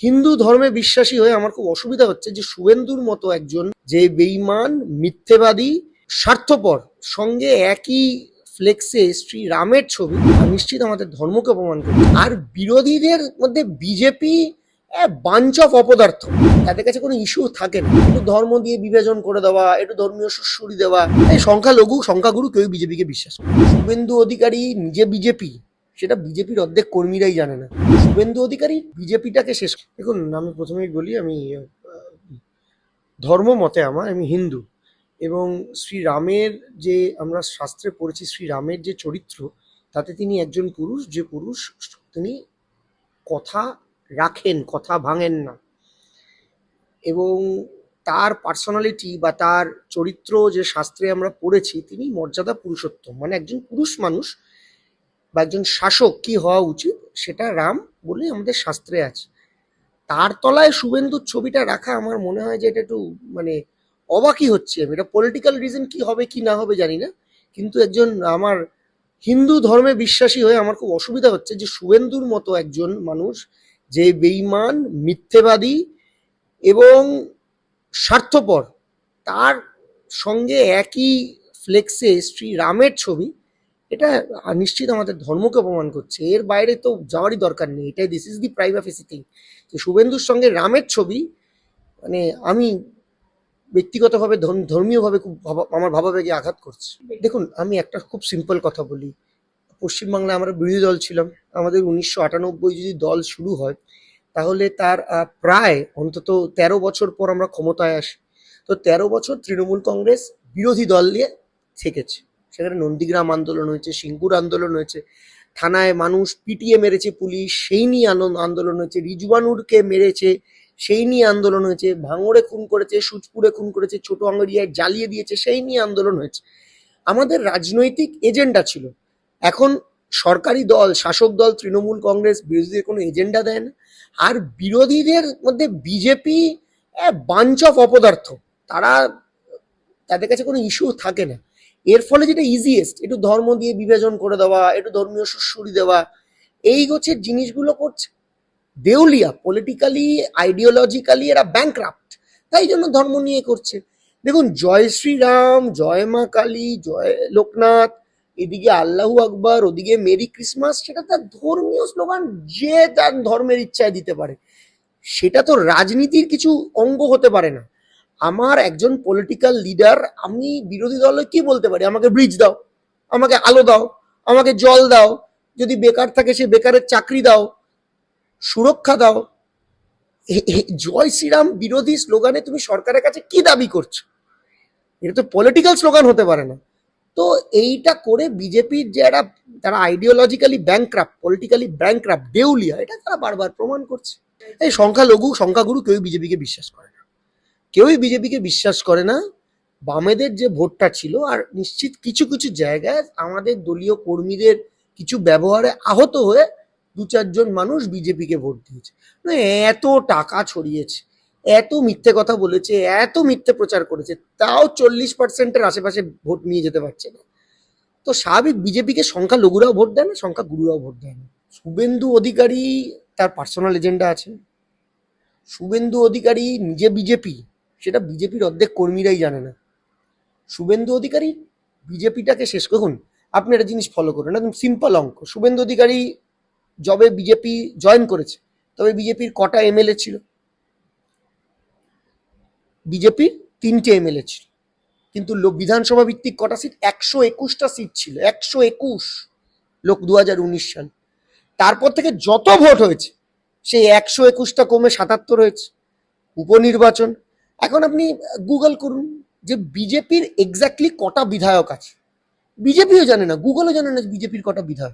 হিন্দু ধর্মে বিশ্বাসী হয়ে আমার খুব অসুবিধা হচ্ছে যে শুভেন্দুর মতো একজন যে বেইমান মিথ্যেবাদী, স্বার্থপর, সঙ্গে একই ফ্লেক্সে শ্রী রামের ছবি নিশ্চিত আমাদের ধর্মকে অপমান করে আর বিরোধীদের মধ্যে বিজেপি বাঞ্চ অফ অপদার্থ। তাদের কাছে কোনো ইস্যু থাকে না। একটু ধর্ম দিয়ে বিভাজন করে দেওয়া, একটু ধর্মীয় সুশ্রুরি দেওয়া, এই সংখ্যালঘু, সংখ্যাগুরু কেউ বিজেপিকে বিশ্বাস শুভেন্দু অধিকারী, নিজে বিজেপি সেটা বিজেপির অর্ধেক কর্মীরাই জানে না। শুভেন্দু অধিকারী বিজেপিটাকে শেষ দেখুন, আমি প্রথমেই বলি, আমি ধর্ম মতে আমার, আমি হিন্দু। এবং শ্রী রামের যে আমরা শাস্ত্রে পড়েছি, শ্রী রামের যে চরিত্র, তাতে তিনি একজন পুরুষ, যে পুরুষ তিনি কথা রাখেন, কথা ভাঙেন না। এবং তার পার্সোনালিটি বা তার চরিত্র যে শাস্ত্রে আমরা পড়েছি, তিনি মর্যাদা পুরুষোত্তম। মানে একজন পুরুষ মানুষ বা একজন শাসক কি হওয়া উচিত, সেটা রাম বলে আমাদের শাস্ত্রে আছে। তার তলায় শুভেন্দুর ছবিটা রাখা আমার মনে হয় যে এটা একটু মানে অবাকই হচ্ছে আমি। এটা পলিটিক্যাল রিজন কি হবে, কি না হবে জানি না। কিন্তু একজন আমার হিন্দু ধর্মে বিশ্বাসী হয়ে আমার খুব অসুবিধা হচ্ছে যে শুভেন্দুর মতো একজন মানুষ যে বেইমান মিথ্যেবাদী এবং স্বার্থপর, তার সঙ্গে একই ফ্লেক্সে শ্রী রামের ছবি এটা নিশ্চিত আমাদের ধর্মকে অপমান করছে। এর বাইরে তো যাওয়ারই দরকার নেই। এটাই this is the privacy thing যে শুভেন্দুর সঙ্গে রামের ছবি মানে আমি ব্যক্তিগতভাবে ধর্ম- ধর্মীয়ভাবে খুব আমার ভাবাবেগে আঘাত করছে। দেখুন, আমি একটা খুব সিম্পল কথা বলি। পশ্চিমবাংলায় আমরা বিরোধী দল ছিলাম। আমাদের উনিশশো আটানব্বই যদি দল শুরু হয়, তাহলে তার প্রায় অন্তত তেরো বছর পর আমরা ক্ষমতায় আসি। তো তেরো বছর তৃণমূল কংগ্রেস বিরোধী দল নিয়ে থেকেছে। সেখানে নন্দীগ্রাম আন্দোলন হয়েছে, সিঙ্গুর আন্দোলন হয়েছে, থানায় মানুষ পিটিয়ে মেরেছে পুলিশ, সেই নিয়ে আন্দোলন হয়েছে, রিজবানুরকে মেরেছে, সেই নিয়ে আন্দোলন হয়েছে, ভাঙড়ে খুন করেছে সুচপুরে খুন করেছে, ছোট আঙ্গরিয়ায় জ্বালিয়ে দিয়েছে, সেই নিয়ে আন্দোলন হয়েছে। আমাদের রাজনৈতিক এজেন্ডা ছিল। এখন সরকারি দল, শাসক দল, তৃণমূল কংগ্রেস, বিরোধীদের কোনো এজেন্ডা দেয় না। আর বিরোধীদের মধ্যে বিজেপি বাঞ্চ অপদার্থ। তারা তাদের কাছে কোনো ইস্যু থাকে না। এর ফলে যেটা ইজিয়েস্ট একটু ধর্ম দিয়ে বিভাজন করে দেওয়া, একটু ধর্মীয় সুশ্রুরি দেওয়া, এই গোছের জিনিসগুলো করছে। দেউলিয়া পলিটিক্যালি আইডিওলজিক্যালি এরা ব্যাংক্রাফ্ট তাই জন্য ধর্ম নিয়ে করছে। দেখুন, জয় শ্রীরাম, জয় মা কালী, জয় লোকনাথ, এদিকে আল্লাহু আকবর, ওদিকে মেরি ক্রিসমাস, সেটা তার ধর্মীয় স্লোগান, যে তার ধর্মের ইচ্ছায় দিতে পারে। সেটা তো রাজনীতির কিছু অঙ্গ হতে পারে না। আমার একজন পলিটিক্যাল লিডার আমি বিরোধী দলে কি বলতে পারি? আমাকে ব্রিজ দাও, আমাকে আলো দাও, আমাকে জল দাও, যদি বেকার থাকে সে বেকারের চাকরি দাও, সুরক্ষা দাও। জয় শ্রীরাম বিরোধী স্লোগানে তুমি সরকারের কাছে কি দাবি করছ? এটা তো পলিটিক্যাল স্লোগান হতে পারে না। তো এইটা করে বিজেপির যে একটা তারা আইডিওলজিক্যালি ব্যাংক্রাফ্ট পলিটিক্যালি ব্যাংক্রাফ্ট দেউলিয়া, এটা তারা বারবার প্রমাণ করছে। এই সংখ্যালঘু, সংখ্যাগুরু কেউ বিজেপিকে বিশ্বাস করে কেউই বিজেপিকে বিশ্বাস করে না। বামেদের যে ভোটটা ছিল, আর নিশ্চিত কিছু কিছু জায়গায় আমাদের দলীয় কর্মীদের কিছু ব্যবহারে আহত হয়ে দু চারজন মানুষ বিজেপিকে ভোট দিয়েছে। মানে এত টাকা ছড়িয়েছে, এত মিথ্যে কথা বলেছে, এত মিথ্যে প্রচার করেছে, তাও চল্লিশ পার্সেন্টের আশেপাশে ভোট নিয়ে যেতে পারছে না। তো স্বাভাবিক বিজেপিকে সংখ্যা লঘুরাও ভোট দেয় না সংখ্যা গুরুরাও ভোট দেয় না। শুভেন্দু অধিকারী তার পার্সোনাল এজেন্ডা আছে। শুভেন্দু অধিকারী নিজে বিজেপি সেটা বিজেপির অর্ধেক কর্মীরাই জানে না। শুভেন্দু অধিকারী বিজেপিটাকে শেষ করুন। আপনি একটা জিনিস ফলো করুন, একদম সিম্পল অঙ্ক। শুভেন্দু অধিকারী জবে বিজেপি জয়েন করেছে, তবে বিজেপির কটা এমএলএ ছিল? বিজেপির তিনটে এমএলএ ছিল। কিন্তু বিধানসভা ভিত্তিক কটা সিট একশো একুশটা সিট ছিল, একশো একুশ লোক দু হাজার উনিশ সাল। তারপর থেকে যত ভোট হয়েছে, সেই একশো একুশটা কমে সাতাত্তর হয়েছে। উপনির্বাচন এখন আপনি গুগল করুন যে বিজেপির এক্স্যাক্টলি কটা বিধায়ক আছে। বিজেপিও জানে না গুগলও জানে না বিজেপির কটা বিধায়ক।